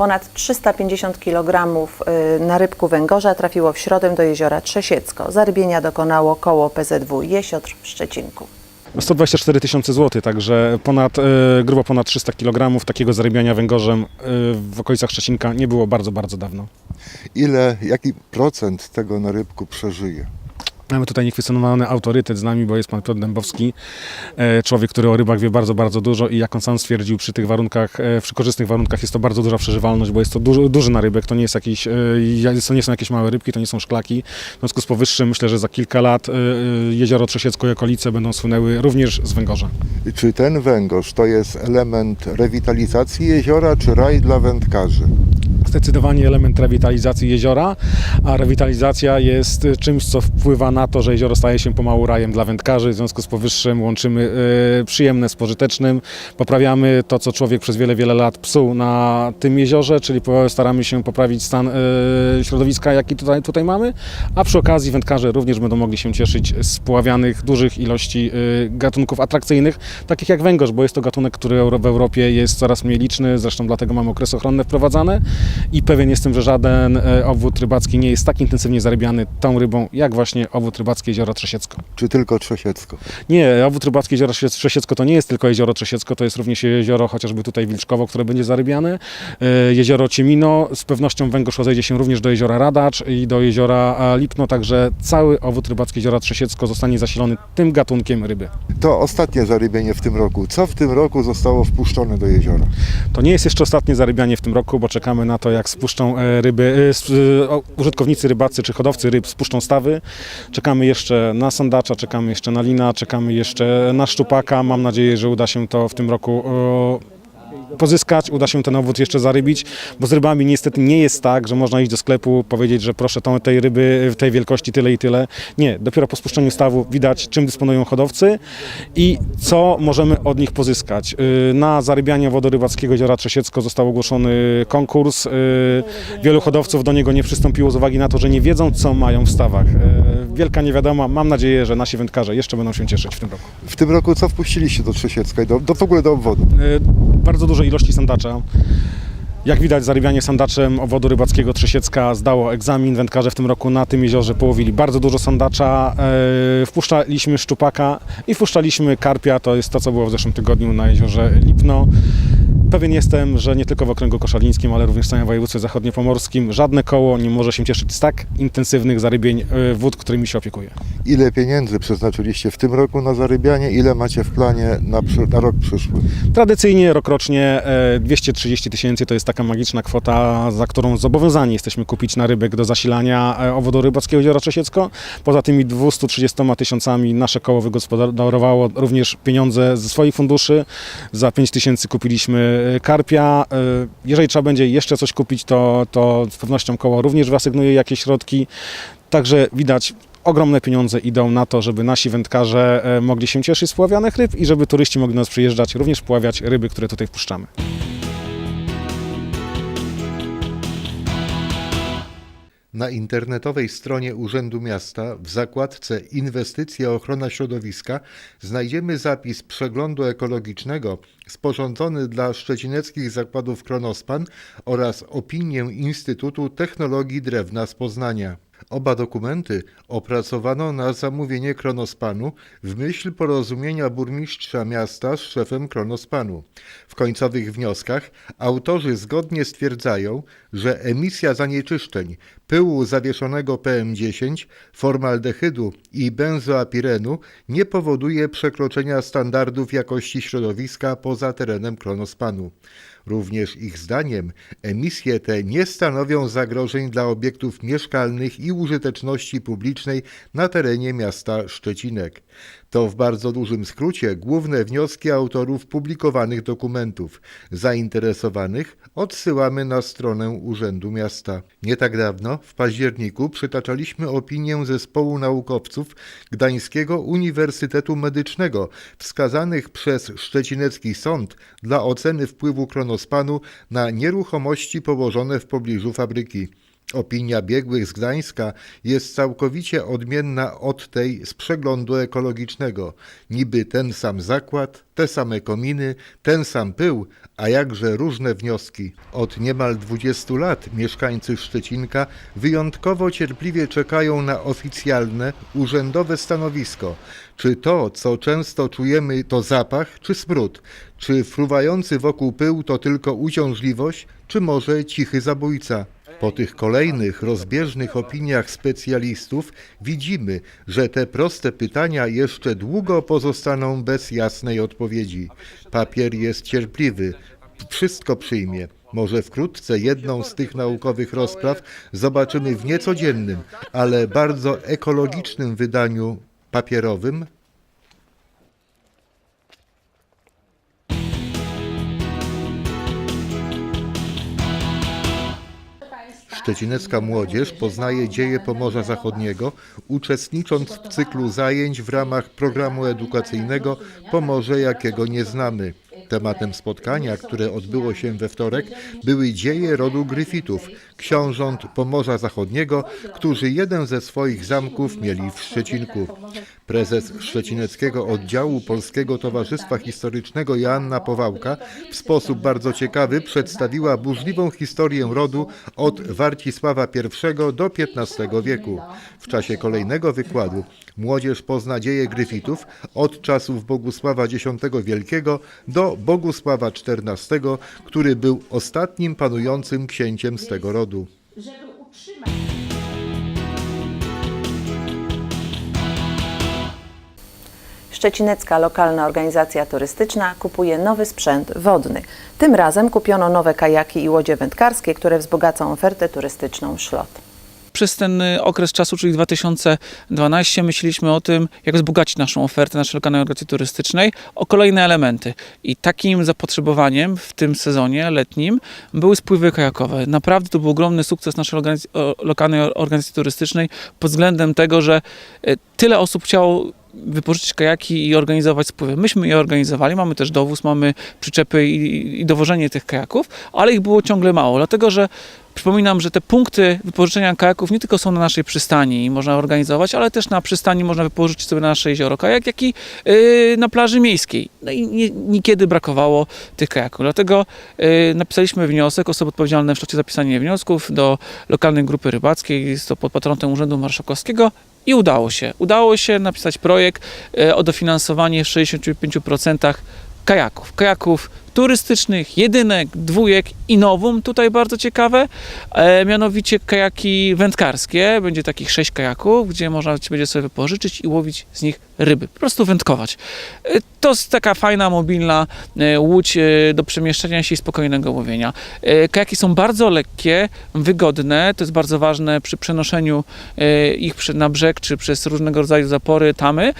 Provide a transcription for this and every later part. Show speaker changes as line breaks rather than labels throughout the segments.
Ponad 350 kg y, narybku węgorza trafiło w środę do jeziora Trzesiecko. Zarybienia dokonało koło PZW Jesiotr w Szczecinku.
124 tysiące złotych, także ponad, e, grubo ponad 300 kg takiego zarybiania węgorzem e, w okolicach Szczecinka nie było bardzo, bardzo dawno.
Ile, jaki procent tego narybku przeżyje?
Mamy tutaj niekwestionowany autorytet z nami, bo jest pan Piotr Dębowski, e, człowiek, który o rybach wie bardzo, bardzo dużo i jak on sam stwierdził, przy tych warunkach, e, przy korzystnych warunkach jest to bardzo duża przeżywalność, bo jest to duży, duży narybek, to nie jest jakiś, e, to nie są jakieś małe rybki, to nie są szklaki. W związku z powyższym myślę, że za kilka lat e, e, jezioro Trzesiecko i okolice będą słynęły również z węgorza.
Czy ten węgorz to jest element rewitalizacji jeziora, czy raj dla wędkarzy?
Zdecydowanie element rewitalizacji jeziora, a rewitalizacja jest czymś, co wpływa na to, że jezioro staje się pomału rajem dla wędkarzy. W związku z powyższym łączymy y, przyjemne z pożytecznym, poprawiamy to, co człowiek przez wiele, wiele lat psuł na tym jeziorze, czyli staramy się poprawić stan y, środowiska, jaki tutaj, tutaj mamy, a przy okazji wędkarze również będą mogli się cieszyć z poławianych dużych ilości y, gatunków atrakcyjnych, takich jak węgorz, bo jest to gatunek, który w Europie jest coraz mniej liczny, zresztą dlatego mamy okresy ochronne wprowadzane i pewien jestem, że żaden e, obwód rybacki nie jest tak intensywnie zarybiany tą rybą, jak właśnie obwód rybacki Jezioro Trzesiecko.
Czy tylko Trzesiecko?
Nie, obwód rybacki Jezioro Trzesie- Trzesiecko to nie jest tylko Jezioro Trzesiecko, to jest również jezioro chociażby tutaj Wilczkowo, które będzie zarybiane. E, Jezioro Ciemino, z pewnością węgorz rozejdzie się również do Jeziora Radacz i do Jeziora Lipno, także cały obwód rybacki Jeziora Trzesiecko zostanie zasilony tym gatunkiem ryby.
To ostatnie zarybienie w tym roku. Co w tym roku zostało wpuszczone do jeziora?
To nie jest jeszcze ostatnie zarybianie w tym roku, bo czekamy na to, jak spuszczą e, ryby, e, e, użytkownicy rybacy czy hodowcy ryb spuszczą stawy. Czekamy jeszcze na sandacza, czekamy jeszcze na lina, czekamy jeszcze na szczupaka. Mam nadzieję, że uda się to w tym roku pozyskać, uda się ten obwód jeszcze zarybić, bo z rybami niestety nie jest tak, że można iść do sklepu, powiedzieć, że proszę tą, tej ryby w tej wielkości tyle i tyle. Nie, dopiero po spuszczeniu stawu widać, czym dysponują hodowcy i co możemy od nich pozyskać. Yy, Na zarybianie wodorybackiego jeziora Trzesiecko został ogłoszony konkurs. Yy, Wielu hodowców do niego nie przystąpiło z uwagi na to, że nie wiedzą, co mają w stawach. Yy, Wielka niewiadoma. Mam nadzieję, że nasi wędkarze jeszcze będą się cieszyć w tym roku.
W tym roku co wpuściliście do Trzesiecka i do, do, w ogóle do obwodu?
Y, bardzo ilości sandacza. Jak widać, zarybianie sandaczem obwodu rybackiego Trzesiecka zdało egzamin. Wędkarze w tym roku na tym jeziorze połowili bardzo dużo sandacza. E, Wpuszczaliśmy szczupaka i wpuszczaliśmy karpia. To jest to, co było w zeszłym tygodniu na jeziorze Lipno. Pewien jestem, że nie tylko w okręgu koszalińskim, ale również w całym województwie zachodniopomorskim żadne koło nie może się cieszyć z tak intensywnych zarybień e, wód, którymi się opiekuje.
Ile pieniędzy przeznaczyliście w tym roku na zarybianie? Ile macie w planie na, na rok przyszły?
Tradycyjnie rokrocznie e, 230 tysięcy to jest taka magiczna kwota, za którą zobowiązani jesteśmy kupić narybek do zasilania e, obwodu rybackiego Jeziora Trzesiecko. Poza tymi 230 tysiącami nasze koło wygospodarowało również pieniądze ze swoich funduszy. Za 5 tysięcy kupiliśmy e, karpia. E, Jeżeli trzeba będzie jeszcze coś kupić, to, to z pewnością koło również wyasygnuje jakieś środki. Także widać, ogromne pieniądze idą na to, żeby nasi wędkarze e, mogli się cieszyć z poławianych ryb i żeby turyści mogli nas przyjeżdżać, również poławiać ryby, które tutaj wpuszczamy.
Na internetowej stronie Urzędu Miasta w zakładce Inwestycje Ochrona Środowiska znajdziemy zapis przeglądu ekologicznego sporządzony dla szczecineckich zakładów Kronospan oraz opinię Instytutu Technologii Drewna z Poznania. Oba dokumenty opracowano na zamówienie Kronospanu w myśl porozumienia burmistrza miasta z szefem Kronospanu. W końcowych wnioskach autorzy zgodnie stwierdzają, że emisja zanieczyszczeń pyłu zawieszonego PM10, formaldehydu i benzoapirenu nie powoduje przekroczenia standardów jakości środowiska poza terenem Kronospanu. Również ich zdaniem emisje te nie stanowią zagrożeń dla obiektów mieszkalnych i użyteczności publicznej na terenie miasta Szczecinek. To w bardzo dużym skrócie główne wnioski autorów publikowanych dokumentów. Zainteresowanych odsyłamy na stronę Urzędu Miasta. Nie tak dawno, w październiku, przytaczaliśmy opinię zespołu naukowców Gdańskiego Uniwersytetu Medycznego, wskazanych przez Szczecinecki Sąd dla oceny wpływu na nieruchomości położone w pobliżu fabryki. Opinia biegłych z Gdańska jest całkowicie odmienna od tej z przeglądu ekologicznego. Niby ten sam zakład, te same kominy, ten sam pył, a jakże różne wnioski. Od niemal 20 lat mieszkańcy Szczecinka wyjątkowo cierpliwie czekają na oficjalne, urzędowe stanowisko. Czy to, co często czujemy, to zapach czy smród? Czy fruwający wokół pył to tylko uciążliwość, czy może cichy zabójca? Po tych kolejnych rozbieżnych opiniach specjalistów widzimy, że te proste pytania jeszcze długo pozostaną bez jasnej odpowiedzi. Papier jest cierpliwy, wszystko przyjmie. Może wkrótce jedną z tych naukowych rozpraw zobaczymy w niecodziennym, ale bardzo ekologicznym wydaniu papierowym Szczecinecka młodzież poznaje dzieje Pomorza Zachodniego, uczestnicząc w cyklu zajęć w ramach programu edukacyjnego Pomorze jakiego nie znamy. Tematem spotkania, które odbyło się we wtorek, były dzieje rodu Gryfitów, książąt Pomorza Zachodniego, którzy jeden ze swoich zamków mieli w Szczecinku. Prezes Szczecineckiego Oddziału Polskiego Towarzystwa Historycznego Joanna Powałka w sposób bardzo ciekawy przedstawiła burzliwą historię rodu od Warcisława I do XV wieku. W czasie kolejnego wykładu młodzież pozna dzieje Gryfitów od czasów Bogusława X Wielkiego do Bogusława XIV, który był ostatnim panującym księciem z tego rodu.
Szczecinecka lokalna organizacja turystyczna kupuje nowy sprzęt wodny. Tym razem kupiono nowe kajaki i łodzie wędkarskie, które wzbogacą ofertę turystyczną Szlot.
Przez ten y, okres czasu, czyli 2012, myśleliśmy o tym, jak wzbogacić naszą ofertę naszej lokalnej organizacji turystycznej o kolejne elementy. I takim zapotrzebowaniem w tym sezonie letnim były spływy kajakowe. Naprawdę to był ogromny sukces naszej organiz- lokalnej organizacji turystycznej pod względem tego, że y, tyle osób chciało wypożyczyć kajaki i organizować spływy. Myśmy je organizowali, mamy też dowóz, mamy przyczepy i, i dowożenie tych kajaków, ale ich było ciągle mało, dlatego że Przypominam, że te punkty wypożyczenia kajaków nie tylko są na naszej przystani i można organizować, ale też na przystani można wypożyczyć sobie na nasze jezioro kajak, jak i yy, na plaży miejskiej. No i nie, niekiedy brakowało tych kajaków. Dlatego yy, napisaliśmy wniosek, osoby odpowiedzialne w szczycie zapisania wniosków do lokalnej grupy rybackiej, jest to pod patronatem Urzędu Marszałkowskiego i udało się. Udało się napisać projekt yy, o dofinansowanie w 65% kajaków. Kajaków turystycznych, jedynek, dwójek i nowum, tutaj bardzo ciekawe, e, mianowicie kajaki wędkarskie. Będzie takich sześć kajaków, gdzie można będzie sobie wypożyczyć i łowić z nich ryby, po prostu wędkować. E, to jest taka fajna, mobilna e, łódź e, do przemieszczania się i spokojnego łowienia. E, kajaki są bardzo lekkie, wygodne, to jest bardzo ważne przy przenoszeniu e, ich przy- na brzeg, czy przez różnego rodzaju zapory, tamy,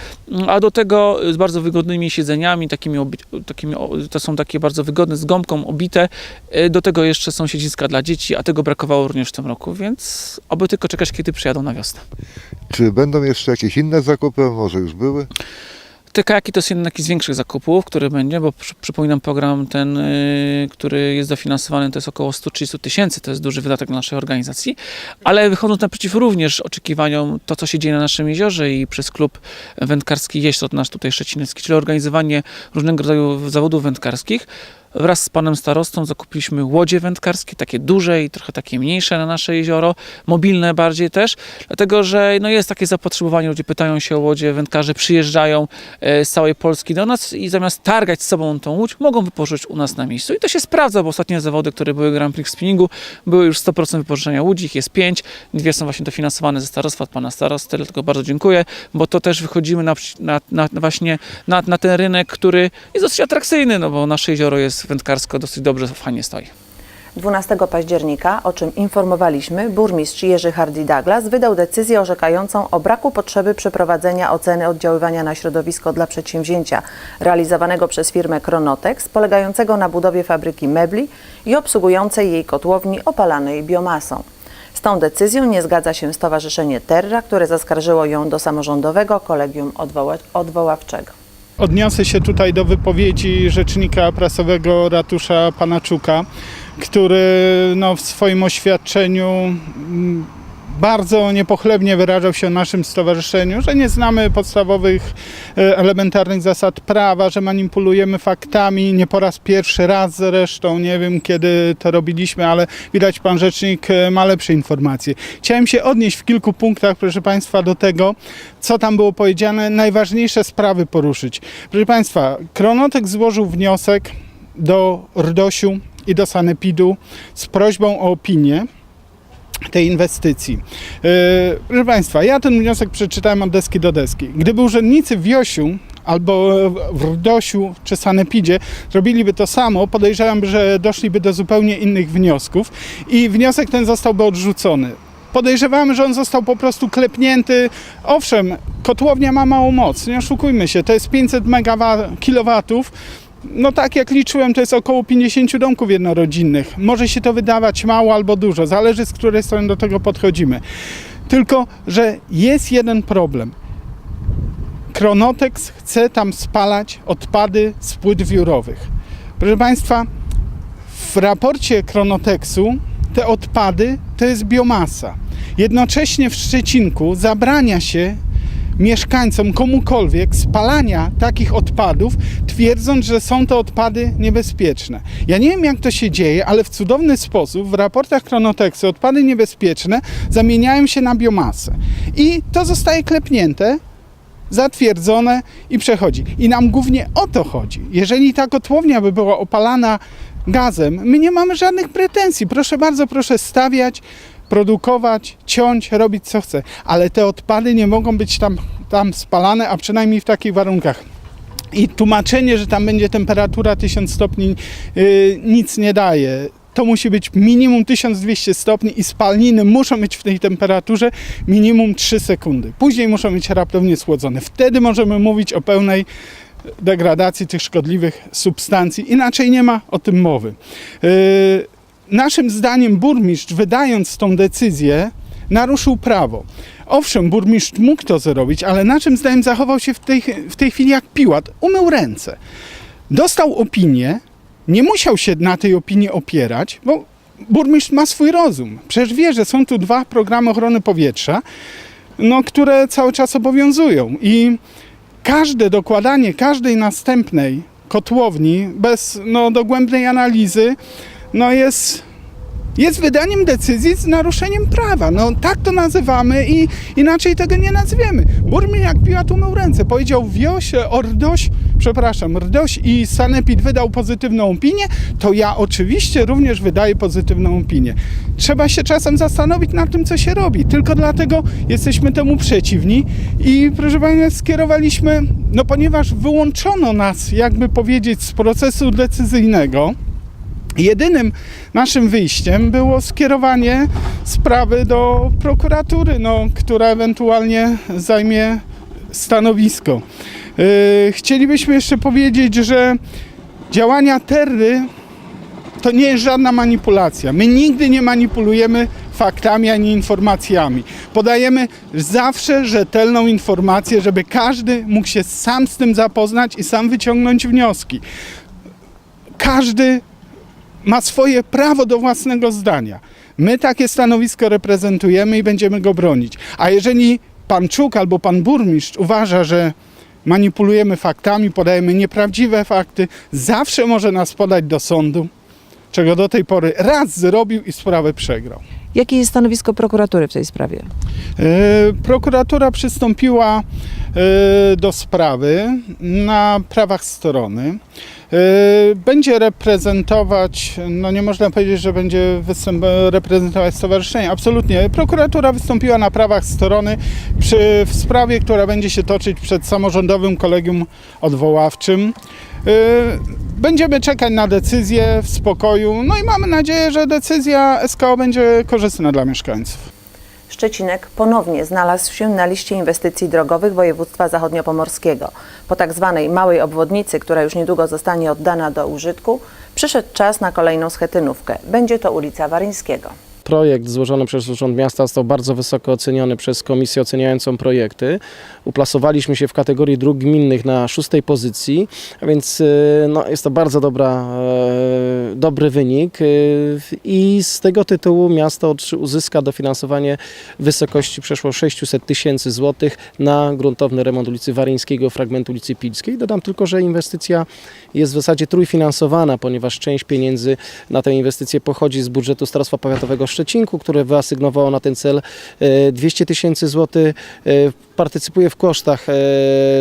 a do tego z bardzo wygodnymi siedzeniami, takimi, takimi to są takie bardzo wygodne, z gąbką obite. E, Do tego jeszcze są siedziska dla dzieci, a tego brakowało również w tym roku, więc oby tylko czekać, kiedy przyjadą na wiosnę.
Czy będą jeszcze jakieś inne zakupy? Może już były?
Te kajaki to jest jeden z większych zakupów, który będzie, bo przy, przypominam program ten, y, który jest dofinansowany, to jest około 130 tysięcy, to jest duży wydatek dla naszej organizacji, ale wychodząc naprzeciw również oczekiwaniom to, co się dzieje na naszym jeziorze i przez klub wędkarski Jeśrot nasz tutaj szczecinecki, czyli organizowanie różnego rodzaju zawodów wędkarskich, Wraz z panem starostą zakupiliśmy łodzie wędkarskie, takie duże i trochę takie mniejsze na nasze jezioro, mobilne bardziej też, dlatego że no jest takie zapotrzebowanie, ludzie pytają się o łodzie, wędkarze przyjeżdżają e, z całej Polski do nas i zamiast targać z sobą tą łódź, mogą wypożyczyć u nas na miejscu. I to się sprawdza, bo ostatnie zawody, które były Grand Prix spinningu, były już 100% wypożyczenia łódzi, ich jest 5, dwie są właśnie dofinansowane ze starostwa od pana starosty, dlatego bardzo dziękuję, bo to też wychodzimy na, na, na, właśnie na, na ten rynek, który jest dosyć atrakcyjny, no bo nasze jezioro jest wędkarsko dosyć dobrze, fajnie stoi.
12 października, o czym informowaliśmy, burmistrz Jerzy Hardy Douglas wydał decyzję orzekającą o braku potrzeby przeprowadzenia oceny oddziaływania na środowisko dla przedsięwzięcia realizowanego przez firmę Kronotex, polegającego na budowie fabryki mebli i obsługującej jej kotłowni opalanej biomasą. Z tą decyzją nie zgadza się Stowarzyszenie Terra, które zaskarżyło ją do samorządowego kolegium odwoła- odwoławczego.
Odniosę się tutaj do wypowiedzi rzecznika prasowego ratusza pana Czuka, który no, w swoim oświadczeniu mm, bardzo niepochlebnie wyrażał się o naszym stowarzyszeniu, że nie znamy podstawowych, e, elementarnych zasad prawa, że manipulujemy faktami. Nie po raz pierwszy raz zresztą, nie wiem kiedy to robiliśmy, ale widać pan rzecznik e, ma lepsze informacje. Chciałem się odnieść w kilku punktach, proszę państwa, do tego, co tam było powiedziane, najważniejsze sprawy poruszyć. Proszę państwa, Kronotek złożył wniosek do RDOŚu i do Sanepidu z prośbą o opinię tej inwestycji. Yy, proszę Państwa, ja ten wniosek przeczytałem od deski do deski. Gdyby urzędnicy w Wiosiu albo w RDOŚu czy Sanepidzie zrobiliby to samo, podejrzewam, że doszliby do zupełnie innych wniosków i wniosek ten zostałby odrzucony. Podejrzewamy, że on został po prostu klepnięty. Owszem, kotłownia ma małą moc, nie oszukujmy się, to jest 500 kW. No tak jak liczyłem, to jest około 50 domków jednorodzinnych. Może się to wydawać mało albo dużo, zależy z której strony do tego podchodzimy. Tylko, że jest jeden problem. Kronotex chce tam spalać odpady z płyt wiórowych. Proszę Państwa, w raporcie Kronotexu te odpady to jest biomasa. Jednocześnie w Szczecinku zabrania się mieszkańcom, komukolwiek spalania takich odpadów, twierdząc, że są to odpady niebezpieczne. Ja nie wiem, jak to się dzieje, ale w cudowny sposób w raportach Kronotexu odpady niebezpieczne zamieniają się na biomasę. I to zostaje klepnięte zatwierdzone i przechodzi. I nam głównie o to chodzi. Jeżeli ta kotłownia by była opalana gazem, my nie mamy żadnych pretensji. Proszę bardzo, proszę stawiać, produkować, ciąć, robić co chce. Ale te odpady nie mogą być tam, tam spalane, a przynajmniej w takich warunkach. I tłumaczenie, że tam będzie temperatura 1000 stopni, yy, nic nie daje. To musi być minimum 1200 stopni i spalniny muszą być w tej temperaturze minimum 3 sekundy. Później muszą być raptownie schłodzone. Wtedy możemy mówić o pełnej degradacji tych szkodliwych substancji. Inaczej nie ma o tym mowy. Yy, naszym zdaniem burmistrz, wydając tą decyzję, naruszył prawo. Owszem, burmistrz mógł to zrobić, ale naszym zdaniem zachował się w tej, w tej chwili jak piłat. Umył ręce. Dostał opinię, nie musiał się na tej opinii opierać, bo burmistrz ma swój rozum. Przecież wie, że są tu dwa programy ochrony powietrza, no, które cały czas obowiązują. I każde dokładanie każdej następnej kotłowni bez no, dogłębnej analizy no, jest, jest wydaniem decyzji z naruszeniem prawa. No tak to nazywamy i inaczej tego nie nazwiemy. Burmistrz jak Piłat umył ręce. Powiedział Wioś, Ordoś, przepraszam, Rdoś i Sanepid wydał pozytywną opinię, to ja oczywiście również wydaję pozytywną opinię. Trzeba się czasem zastanowić nad tym, co się robi. Tylko dlatego jesteśmy temu przeciwni i proszę Państwa, skierowaliśmy, no ponieważ wyłączono nas, jakby powiedzieć, z procesu decyzyjnego, Jedynym naszym wyjściem było skierowanie sprawy do prokuratury, no, która ewentualnie zajmie stanowisko. Yy, chcielibyśmy jeszcze powiedzieć, że działania Terry to nie jest żadna manipulacja. My nigdy nie manipulujemy faktami ani informacjami. Podajemy zawsze rzetelną informację, żeby każdy mógł się sam z tym zapoznać i sam wyciągnąć wnioski. Każdy ma swoje prawo do własnego zdania. My takie stanowisko reprezentujemy i będziemy go bronić. A jeżeli pan Czuk albo pan burmistrz uważa, że manipulujemy faktami, podajemy nieprawdziwe fakty, zawsze może nas podać do sądu, czego do tej pory raz zrobił i sprawę przegrał.
Jakie jest stanowisko prokuratury w tej sprawie?
E, Prokuratura przystąpiła e, do sprawy na prawach strony. E, Będzie reprezentować, no nie można powiedzieć, że będzie reprezentować stowarzyszenie. Absolutnie. Prokuratura wystąpiła na prawach strony przy, w sprawie, która będzie się toczyć przed samorządowym kolegium odwoławczym. E, Będziemy czekać na decyzję w spokoju, no i mamy nadzieję, że decyzja SKO będzie korzystna dla mieszkańców.
Szczecinek ponownie znalazł się na liście inwestycji drogowych województwa zachodniopomorskiego. Po tak zwanej małej obwodnicy, która już niedługo zostanie oddana do użytku, przyszedł czas na kolejną schetynówkę. Będzie to ulica Waryńskiego.
Projekt złożony przez Urząd Miasta został bardzo wysoko oceniony przez komisję oceniającą projekty. Uplasowaliśmy się w kategorii dróg gminnych na szóstej pozycji, a więc e, no, jest to bardzo dobra, e, dobry wynik e, i z tego tytułu miasto uzyska dofinansowanie w wysokości przeszło 600 tysięcy złotych na gruntowny remont ulicy Waryńskiego, fragmentu ulicy Pilskiej. Dodam tylko, że inwestycja jest w zasadzie trójfinansowana, ponieważ część pieniędzy na tę inwestycję pochodzi z budżetu Starostwa Powiatowego Szczecinku, które wyasygnowało na ten cel e, 200 tysięcy złotych. E, Partycypuje w kosztach e,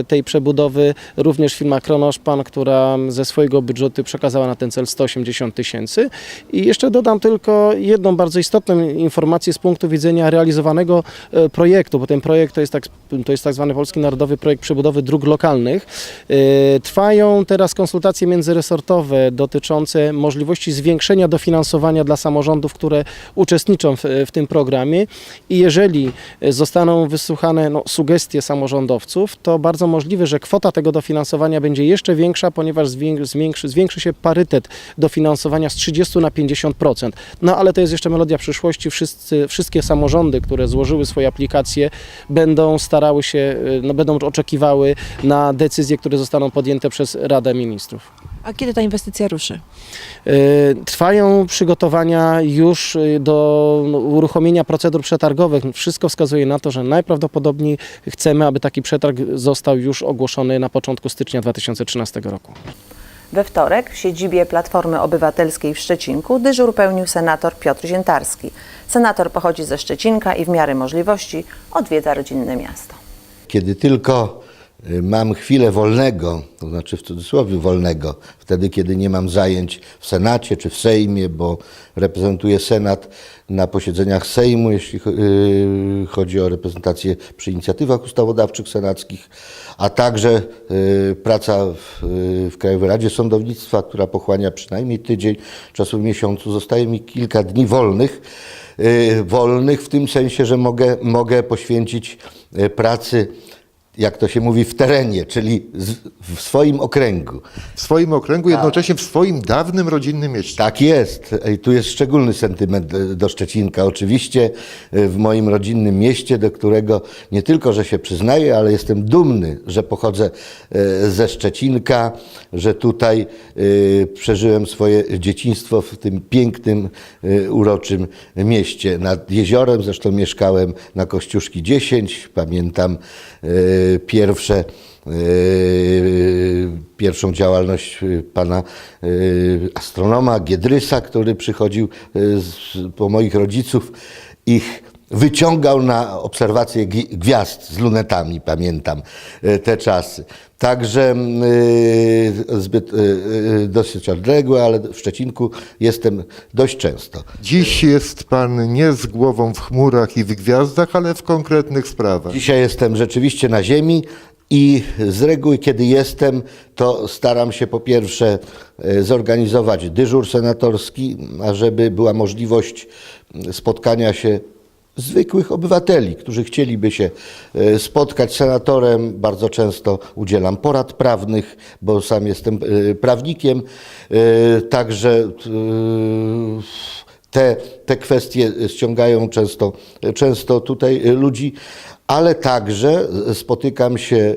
tej przebudowy również firma Kronoszpan, która ze swojego budżetu przekazała na ten cel 180 tysięcy. I jeszcze dodam tylko jedną bardzo istotną informację z punktu widzenia realizowanego e, projektu, bo ten projekt to jest tak, to jest tak zwany Polski Narodowy Projekt Przebudowy Dróg Lokalnych. E, Trwają teraz konsultacje międzyresortowe dotyczące możliwości zwiększenia dofinansowania dla samorządów, które uczestniczą w, w tym programie i jeżeli e, zostaną wysłuchane no, sugestie samorządowców, to bardzo możliwe, że kwota tego dofinansowania będzie jeszcze większa, ponieważ zwię- zwiększy, zwiększy się parytet dofinansowania z 30 na 50%. No ale to jest jeszcze melodia przyszłości. Wszyscy, wszystkie samorządy, które złożyły swoje aplikacje, będą starały się, e, no, będą oczekiwały na decyzje, które zostaną podjęte przez Radę Ministrów.
A kiedy ta inwestycja ruszy?
E, Trwają przygotowania już e, do no, uruchomienia procedur przetargowych. Wszystko wskazuje na to, że najprawdopodobniej chcemy, aby taki przetarg został już ogłoszony na początku stycznia 2013 roku.
We wtorek w siedzibie Platformy Obywatelskiej w Szczecinku dyżur pełnił senator Piotr Ziętarski. Senator pochodzi ze Szczecinka i w miarę możliwości odwiedza rodzinne miasto.
Kiedy tylko mam chwilę wolnego, to znaczy w cudzysłowie wolnego, wtedy kiedy nie mam zajęć w Senacie czy w Sejmie, bo reprezentuję Senat na posiedzeniach Sejmu, jeśli y, chodzi o reprezentację przy inicjatywach ustawodawczych senackich, a także y, praca w, y, w Krajowej Radzie Sądownictwa, która pochłania przynajmniej tydzień czasu w miesiącu. Zostaje mi kilka dni wolnych y, wolnych w tym sensie, że mogę, mogę poświęcić y, pracy, jak to się mówi, w terenie, czyli z, w swoim okręgu.
W swoim okręgu, jednocześnie w swoim dawnym rodzinnym mieście.
Tak jest. I tu jest szczególny sentyment do Szczecinka. Oczywiście e, w moim rodzinnym mieście, do którego nie tylko, że się przyznaję, ale jestem dumny, że pochodzę e, ze Szczecinka, że tutaj e, przeżyłem swoje dzieciństwo w tym pięknym, uroczym mieście. Nad jeziorem zresztą mieszkałem na Kościuszki 10. Pamiętam pierwsze Yy, pierwszą działalność pana yy, astronoma Giedrysa, który przychodził z, po moich rodziców, ich wyciągał na obserwację gwi- gwiazd z lunetami, pamiętam yy, te czasy. Także yy, zbyt yy, dosyć odległe, ale w Szczecinku jestem dość często.
Dziś jest pan nie z głową w chmurach i w gwiazdach, ale w konkretnych sprawach.
Dzisiaj jestem rzeczywiście na ziemi i z reguły, kiedy jestem, to staram się po pierwsze e, zorganizować dyżur senatorski, ażeby była możliwość mm, spotkania się zwykłych obywateli, którzy chcieliby się e, spotkać z senatorem. Bardzo często udzielam porad prawnych, bo sam jestem e, prawnikiem. E, Także te, te kwestie ściągają często, często tutaj ludzi, ale także spotykam się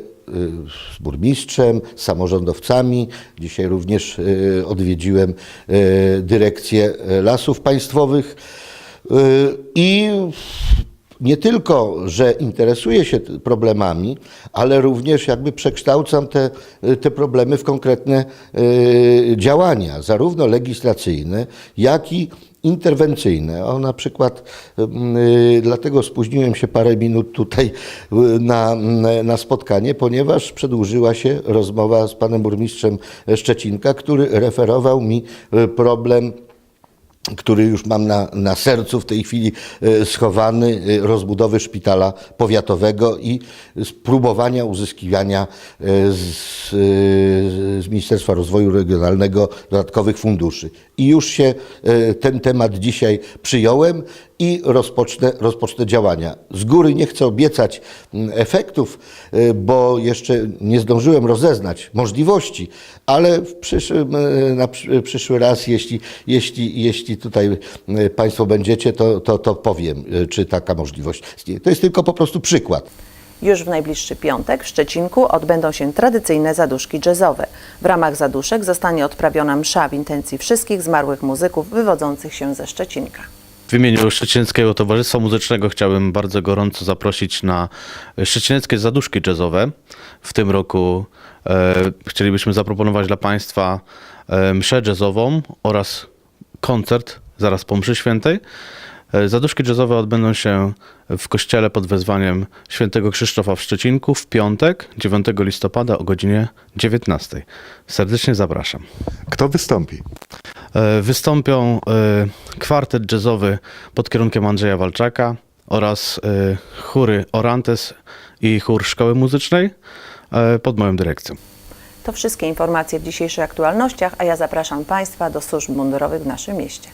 z burmistrzem, z samorządowcami. Dzisiaj również odwiedziłem dyrekcję lasów państwowych i nie tylko, że interesuję się problemami, ale również jakby przekształcam te, te problemy w konkretne y, działania, zarówno legislacyjne, jak i interwencyjne. O, na przykład y, dlatego spóźniłem się parę minut tutaj y, na, na spotkanie, ponieważ przedłużyła się rozmowa z panem burmistrzem Szczecinka, który referował mi y, problem który już mam na, na sercu w tej chwili e, schowany, e, rozbudowy szpitala powiatowego i spróbowania uzyskiwania e, z, z Ministerstwa Rozwoju Regionalnego dodatkowych funduszy. I już się e, ten temat dzisiaj przyjąłem i rozpocznę, rozpocznę działania. Z góry nie chcę obiecać mm, efektów, e, bo jeszcze nie zdążyłem rozeznać możliwości, ale w przyszłym, e, na przy- przyszły raz, jeśli, jeśli, jeśli tutaj Państwo będziecie, to, to, to powiem, czy taka możliwość istnieje. To jest tylko po prostu przykład.
Już w najbliższy piątek w Szczecinku odbędą się tradycyjne zaduszki jazzowe. W ramach zaduszek zostanie odprawiona msza w intencji wszystkich zmarłych muzyków wywodzących się ze Szczecinka.
W imieniu Szczecińskiego Towarzystwa Muzycznego chciałbym bardzo gorąco zaprosić na szczecińskie zaduszki jazzowe. W tym roku e, chcielibyśmy zaproponować dla Państwa e, mszę jazzową oraz koncert zaraz po mszy świętej. E, Zaduszki jazzowe odbędą się w kościele pod wezwaniem świętego Krzysztofa w Szczecinku w piątek 9 listopada o godzinie 19. Serdecznie zapraszam.
Kto wystąpi?
E, Wystąpią e, kwartet jazzowy pod kierunkiem Andrzeja Walczaka oraz chóry Orantes i chór Szkoły Muzycznej pod moją dyrekcją.
To wszystkie informacje w dzisiejszych aktualnościach, a ja zapraszam Państwa do służb mundurowych w naszym mieście.